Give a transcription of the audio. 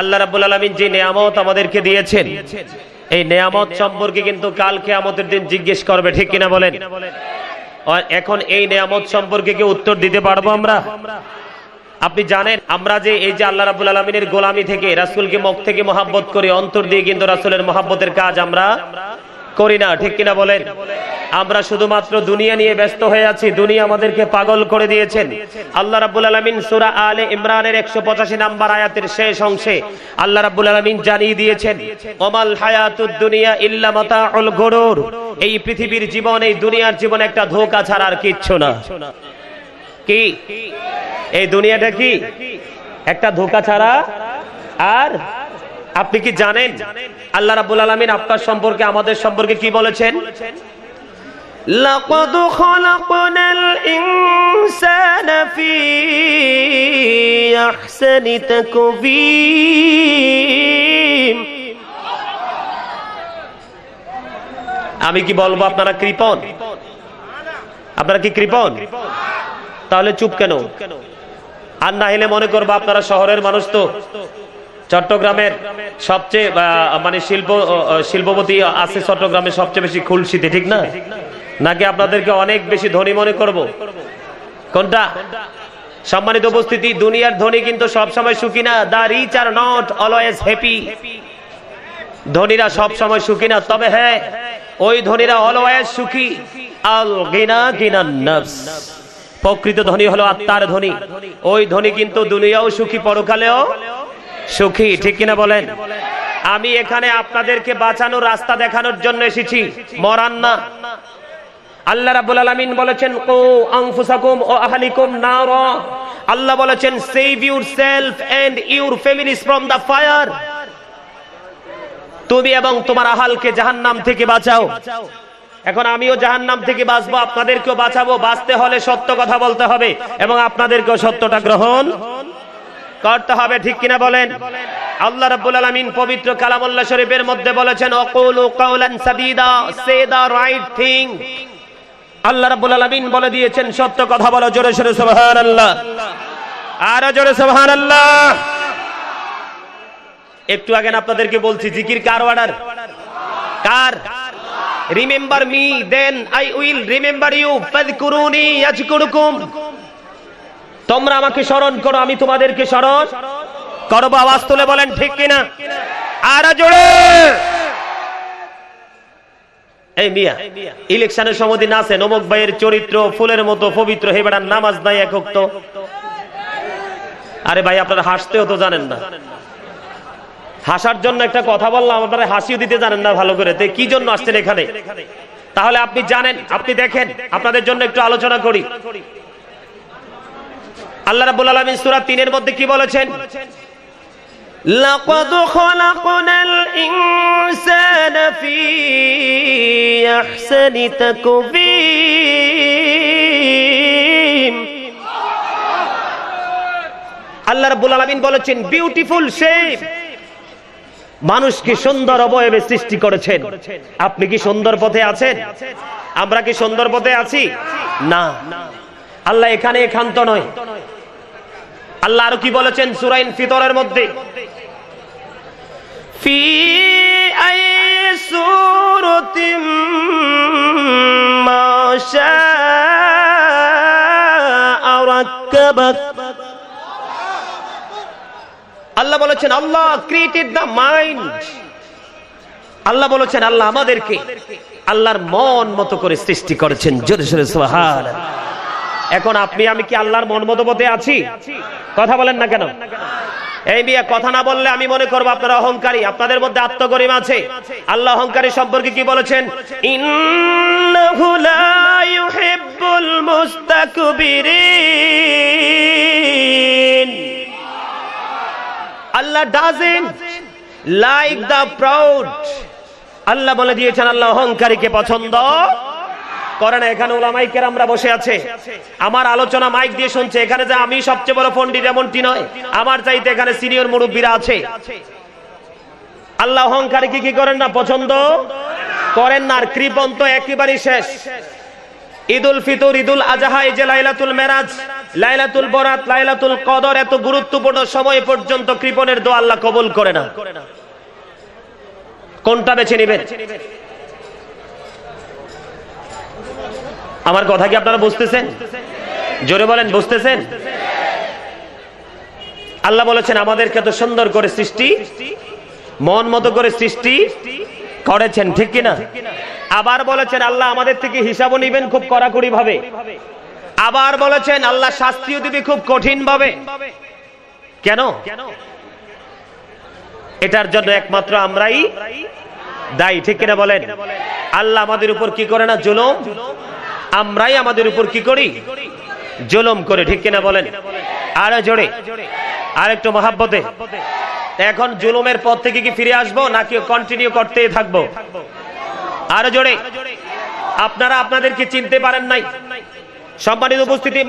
আল্লাহ রাব্বুল আলামিন যে নিয়ামত আমাদেরকে দিয়েছেন, এই নিয়ামত সম্পর্কে কিন্তু কাল কিয়ামতের দিন জিজ্ঞেস করবে, ঠিক কিনা বলেন? এখন এই নিয়ামত সম্পর্কে কি উত্তর দিতে পারব আমরা? আপনি জানেন, আমরা যে এই যে আল্লাহ রাবুল আলমিনের গোলামি থেকে, রাসুলকে মুখ থেকে মহাব্বত করি অন্তর দিয়ে কিন্তু রাসুলের মহাব্বতের কাজ আমরা করি না, ঠিক কিনা বলেন? আমরা শুধুমাত্র দুনিয়া নিয়ে ব্যস্ত হয়ে আছি, দুনিয়া আমাদেরকে পাগল করে দিয়েছেন। আল্লাহ রাব্বুল আলামিন সূরা আলে ইমরানের 185 নাম্বার আয়াতের শেষ অংশে আল্লাহ রাব্বুল আলামিন জানিয়ে দিয়েছেন, ওমাল হায়াতুদ দুনিয়া ইল্লা মাতাউল গুরুর। এই পৃথিবীর জীবন, এই দুনিয়ার জীবন একটা ধোঁকা ছাড়া আর কিচ্ছু না। কি? এই দুনিয়াটা কি? একটা ধোকা ছাড়া আর আপনি কি জানেন আল্লাহ রাব্বুল আলামিন আপনার সম্পর্কে আমাদের সম্পর্কে কি বলেছেন? আহসানি তাকবীম আমি কি বলব আপনারা কৃপণ? আপনারা কি কৃপণ? তাহলে চুপ কেন? আর না হলে মনে করব আপনারা শহরের মানুষ তো। চট্টগ্রামের সবচেয়ে মানে শিল্প শিল্পপতি আছে চট্টগ্রামে সবচেয়ে বেশি খুলশিতে, ঠিক না? নাকি আপনাদেরকে অনেক বেশি ধনী মনে করব? কোনটা? সম্মানিত উপস্থিতি, দুনিয়ার ধনী কিন্তু সব সময় সুখী না। The rich are not always happy ধনীরা সব সময় সুখী না। তবে হ্যাঁ ওই ধনীরা অলওয়েজ সুখী। আল গিনা গিনা নফস। প্রকৃত ধনী হলো আত্মার ধনী। ওই ধনী কিন্তু দুনিয়াও সুখী, পরকালেও সুখী, ঠিক কিনা বলেন? আমি এখানে আপনাদেরকে বাঁচানোর রাস্তা দেখানোর জন্য এসেছি। মরান না। আল্লাহ রাব্বুল আলামিন বলেছেন ও আনফুসাকুম ও আহলিকুম নার। আল্লাহ বলেছেন save yourself and your families from the fire তুমি এবং তোমার আহালকে জাহান্নাম থেকে বাঁচাও। এখন আমিও জাহান্নাম থেকে বাঁচবো, আপনাদেরকেও বাঁচাবো। বাঁচতে হলে সত্য কথা বলতে হবে এবং আপনাদেরকেও সত্যটা গ্রহণ করতে হবে, ঠিক কিনা বলেন? আল্লাহ রাব্বুল আলামিন পবিত্র কালামুল্লাহ শরীফের মধ্যে বলেছেন, অকুলু কাওলান সাদীদা সে দা রাইট থিং আল্লাহ রাব্বুল আলামিন বলে দিয়েছেন, সত্য কথা বলো, জোরে জোরে সুবহানাল্লাহ। আরও জোরে সুবহানাল্লাহ। একটু আগে আপনাদেরকে বলছি, জিকির কার order car? Remember me then I will remember you ফাযকুরুনি, ইয়াজকুরুকুম। তোমরা আমাকে স্মরণ করো, আমি তোমাদেরকে স্মরণ করব। আওয়াজ তুলে বলেন, ঠিক কিনা? আর জোরে! এই মিয়া, ইলেকশনের আছে, নমক ভাইয়ের চরিত্র, ফুলের মতো পবিত্র নামাজ নাই একক তো আরে ভাই, আপনারা হাসতেও তো জানেন না। হাসার জন্য একটা কথা বললাম, আপনারা হাসিও দিতে জানেন না ভালো করে। কি জন্য আসছেন এখানে? তাহলে আপনি জানেন, আপনি দেখেন, আপনাদের জন্য একটু আলোচনা করি। আল্লাহ রাব্বুল আলামিন সূরা 3 এর মধ্যে কি বলেছেন? লাকাদ খালাকনাল ইনসানা ফি আহসানি তাকবীম আল্লাহ রাব্বুল আলামিন বলেছেন বিউটিফুল শেপ মানুষকে সুন্দর অবয়বে সৃষ্টি করেছেন। আপনি কি সুন্দর পথে আছেন? আমরা কি সুন্দর পথে আছি? না। আল্লাহ এখানে একান্ত নয়। আল্লাহ আরও কি বলেছেন? সুরাইন ফিতরের মধ্যে। আল্লাহ বলেছেন, আল্লাহ ক্রিয়েটেড দ্য মাইন্ড আল্লাহ বলেছেন, আল্লাহ আমাদেরকে আল্লাহর মন মতো করে সৃষ্টি করেছেন। জোরে জোরে সুবহান এখন আপনি, আমি কি আল্লাহর মন মতো পথে আছি? কথা বলেন না কেন? এই বিয়া কথা না বললে আমি মনে করব আপনারা অহংকারী, আপনাদের মধ্যে আত্মগরিম আছে। আল্লাহ অহংকারী সম্পর্কে কি বলেছেন? আল্লাহ লাইক দ্য প্রাউড আল্লাহ বলে দিয়েছেন, আল্লাহ অহংকারীকে পছন্দ করে না এখানে ওলামাই আমরা বসে আছে। আমার আলোচনা মাইক দিয়ে শুনছে, এখানে যে আমি সবচেয়ে বড় পণ্ডিত এমনটি নয়, আমার চাইতে এখানে সিনিয়র মুরব্বীরা আছে। আল্লাহ অহংকারীকে কি করেন না, পছন্দ? করেন না, আর কৃপণ তো একেবারেই শেষ। ঈদুল ফিতর, ঈদুল আজহা, এই যে লাইলাতুল মেরাজ, লাইলাতুল বরাত, লাইলাতুল কদর, এত গুরুত্বপূর্ণ সময় পর্যন্ত কৃপণের দোয়া আল্লাহ কবুল করে না। কোনটা বেছে নেবেন? আমার কথা কি আপনারা বুঝতেছেন? জোরে বলেন, বুঝতেছেন? আল্লাহ বলেছেন, আমাদেরকে এত সুন্দর করে সৃষ্টি, মন মতো করে সৃষ্টি করেছেন, ঠিক কিনা? আবার বলেছেন, আল্লাহ আমাদের থেকে হিসাবও নিবেন খুব কড়াকড়ি ভাবে আবার বলেছেন, আল্লাহ শাস্তিও দিবে খুব কঠিন ভাবে কেন? এটার জন্য একমাত্র আমরাই দায়ী, ঠিক কিনা বলেন? আল্লাহ আমাদের উপর কি করে না জুলুম? আমরাই আমাদের উপর কি করি? জুলুম করে, ঠিক কিনা বলেন? আরে জোরে। আর একটু মহাব্বতে। এখন জুলুমের পথ থেকে কি ফিরে আসব, নাকি কন্টিনিউ করতে থাকব? আরও জোরে। আপনারা আপনাদেরকে চিনতে পারেন নাই? সম্মানিত উপস্থিতি